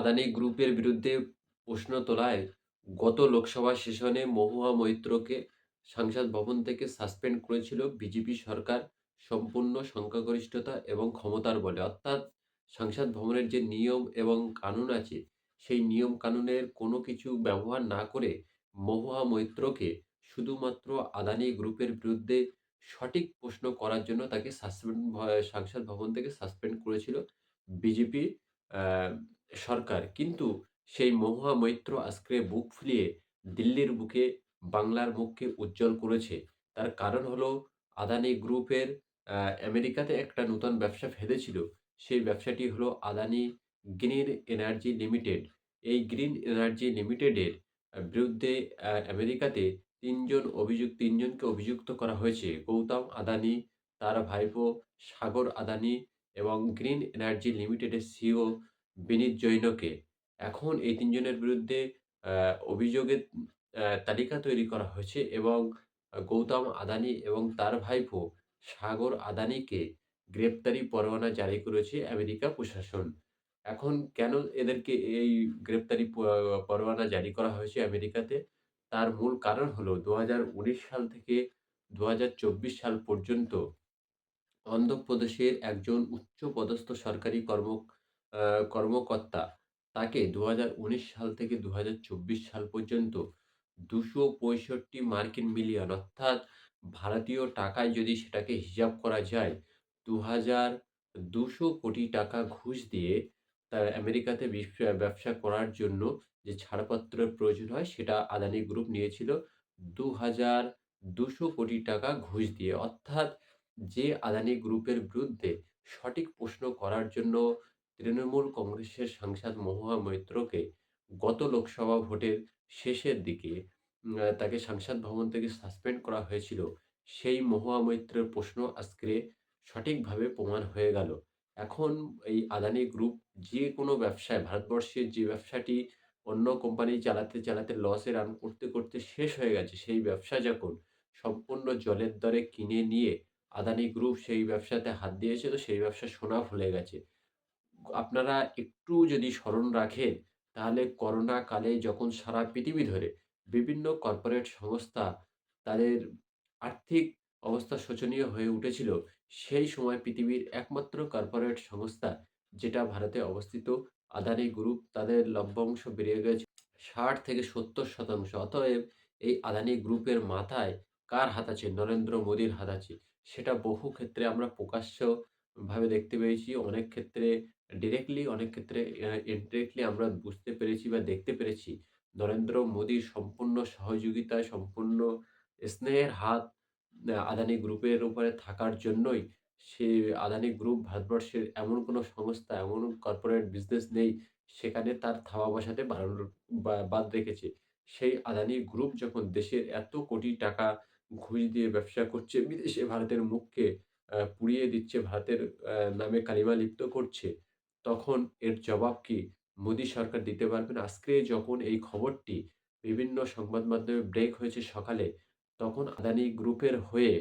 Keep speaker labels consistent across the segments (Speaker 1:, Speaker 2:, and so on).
Speaker 1: আদানি গ্রুপের বিরুদ্ধে প্রশ্ন তোলায় গত লোকসভা সেশনে মহুয়া মৈত্রকে সংসদ ভবন থেকে সাসপেন্ড করেছিল বিজেপি সরকার সম্পূর্ণ সংখ্যাগরিষ্ঠতা এবং ক্ষমতার বলে। অর্থাৎ সংসদ ভবনের যে নিয়ম এবং কানুন আছে, সেই নিয়ম কানুনের কোনো কিছু ব্যবহার না করে মহুয়া মৈত্রকে শুধুমাত্র আদানি গ্রুপের বিরুদ্ধে সঠিক প্রশ্ন করার জন্য তাকে সাসপেন্ড, সংসদ ভবন থেকে সাসপেন্ড করেছিল বিজেপি। সরকার। কিন্তু সেই মহুয়া মৈত্র আজকে বুক ফুলিয়ে দিল্লির বুকে, বাংলার মুখকে উজ্জ্বল করেছে। তার কারণ হলো আদানি গ্রুপের আমেরিকাতে একটা নতুন ব্যবসা ফেলেছিল সেই ব্যবসাটি হলো আদানি গ্রিন এনার্জি লিমিটেড। এই গ্রিন এনার্জি লিমিটেডের বিরুদ্ধে আমেরিকাতে তিনজন অভিযুক্ত, তিনজনকে অভিযুক্ত করা হয়েছে। গৌতম আদানি, তার ভাইপো সাগর আদানি এবং গ্রিন এনার্জি লিমিটেডের সিও বিনীত জৈনকে এখন এই তিনজনের বিরুদ্ধে অভিযোগের তালিকা তৈরি করা হয়েছে এবং গৌতম আদানি এবং তার ভাইপো সাগর আদানিকে গ্রেপ্তারি পরোয়ানা জারি করেছে আমেরিকা প্রশাসন। এখন কেন এদেরকে এই গ্রেপ্তারি পরোয়ানা জারি করা হয়েছে আমেরিকাতে? তার মূল কারণ হলো দু হাজার উনিশ সাল থেকে দু হাজার চব্বিশ সাল পর্যন্ত অন্ধ্রপ্রদেশের একজন উচ্চপদস্থ সরকারি কর্ম কর্মকর্তা তাকে দু হাজার উনিশ সাল থেকে দু হাজার চব্বিশ সাল পর্যন্ত দুশো পঁয়ষট্টি মার্কিন মিলিয়ন অর্থাৎ ভারতীয় টাকায় যদি সেটাকে হিসাব করা যায় দু হাজার দুশো কোটি টাকা ঘুষ দিয়ে তার আমেরিকাতে ব্যবসা করার জন্য যে ছাড়পত্রের প্রয়োজন হয়, সেটা আদানি গ্রুপ নিয়েছিল দু হাজার দুশো কোটি টাকা ঘুষ দিয়ে। অর্থাৎ যে আদানি গ্রুপের বিরুদ্ধে সঠিক প্রশ্ন করার জন্য তৃণমূল কংগ্রেসের সাংসদ মহুয়া মৈত্রকে গত লোকসভা ভোটের শেষের দিকে তাকে সাংসদ ভবন থেকে সাসপেন্ড করা হয়েছিল। সেই মহুয়া মৈত্রের প্রশ্ন আজকে সঠিকভাবে প্রমাণ হয়ে গেল। এখন এই আদানি গ্রুপ যে কোনো ব্যবসায়, ভারতবর্ষের যে ব্যবসাটি অন্য কোম্পানি চালাতে চালাতে লসে রান করতে করতে শেষ হয়ে গেছে, সেই ব্যবসা যখন সম্পূর্ণ জলের দরে কিনে নিয়ে আদানি গ্রুপ সেই ব্যবসাতে হাত দিয়েছে তো সেই ব্যবসা সোনা ফুলে গেছে। আপনারা একটু যদি স্মরণ রাখেন, তাহলে করোনা কালে যখন সারা পৃথিবী ধরে বিভিন্ন কর্পোরেট সংস্থা তাদের আর্থিক অবস্থা শোচনীয় হয়ে উঠেছিল, সেই সময় পৃথিবীর একমাত্র কর্পোরেট সংস্থা যেটা ভারতে অবস্থিত, আদানি গ্রুপ তাদের লভ্যাংশ বেড়ে গেছে ষাট থেকে সত্তর শতাংশ। অতএব এই আদানি গ্রুপের মাথায় কার হাত আছে? নরেন্দ্র মোদীর হাত আছে। সেটা বহু ক্ষেত্রে আমরা প্রকাশ্য ভাবে দেখতে পেয়েছি, অনেক ক্ষেত্রে ডিরেক্টলি অনেক ক্ষেত্রে ইনডিরেক্টলি আমরা বুঝতে পেরেছি বা দেখতে পেরেছি নরেন্দ্র মোদীর সম্পূর্ণ সহযোগিতায়, সম্পূর্ণ স্নেহের হাত আদানি গ্রুপের উপরে থাকার জন্যই সে আদানি গ্রুপ ভারতবর্ষের এমন কোনো সংস্থা, এমন কর্পোরেট বিজনেস নেই সেখানে তার থাবা বসাতে বারণ, বা- বাদ রেখেছে। সেই আদানি গ্রুপ যখন দেশের এত কোটি টাকা ঘুষ দিয়ে ব্যবসা করছে, বিদেশে ভারতের মুখকে পুড়িয়ে দিচ্ছে, ভারতের নামে কালিমা লিপ্ত করছে তখন এর জবাব কি মোদী সরকার দিতে পারবেন? আজকে যখন এই খবরটি বিভিন্ন সংবাদ মাধ্যমে ব্রেক হয়েছে সকালে, তখন আদানি গ্রুপের হয়ে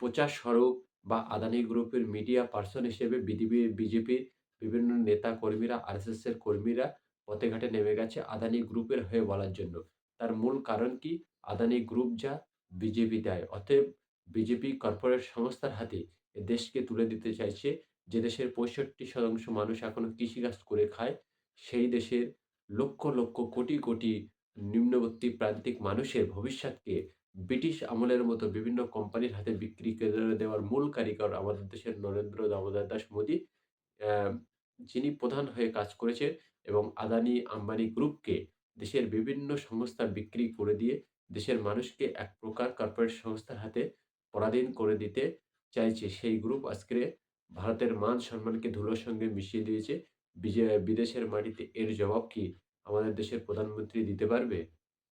Speaker 1: প্রচার স্বরূপ বা আদানি গ্রুপের মিডিয়া পার্সন হিসেবে বিজেপি বিজেপির বিভিন্ন নেতা কর্মীরা আরএসএস কর্মীরা পথে ঘাটে নেমে গেছে আদানি গ্রুপের হয়ে বলার জন্য। তার মূল কারণ কি? আদানি গ্রুপ যা বিজেপি দেয়। অতএব বিজেপি কর্পোরেট সংস্থার হাতে দেশকে তুলে দিতে চাইছে যে দেশের পঁয়ষট্টি শতাংশ মানুষ এখনও কৃষিকাজ করে খায়, সেই দেশের লক্ষ লক্ষ কোটি কোটি নিম্নবর্তী প্রান্তিক মানুষের ভবিষ্যৎকে ব্রিটিশ আমলের মতো বিভিন্ন কোম্পানির হাতে বিক্রি করে দেওয়ার মূল কারিগর আমাদের দেশের নরেন্দ্র দামোদর দাস মোদী যিনি প্রধান হয়ে কাজ করেছেন এবং আদানি আম্বানি গ্রুপকে দেশের বিভিন্ন সংস্থা বিক্রি করে দিয়ে দেশের মানুষকে এক প্রকার কর্পোরেট সংস্থার হাতে পরাধীন করে দিতে চাইছে। সেই গ্রুপ আজকে ভারতের মান সম্মানকে ধুলোর সঙ্গে মিশিয়ে দিয়েছে। বিদেশের মাটিতে এর জবাব কি আমাদের দেশের প্রধানমন্ত্রী দিতে পারবে?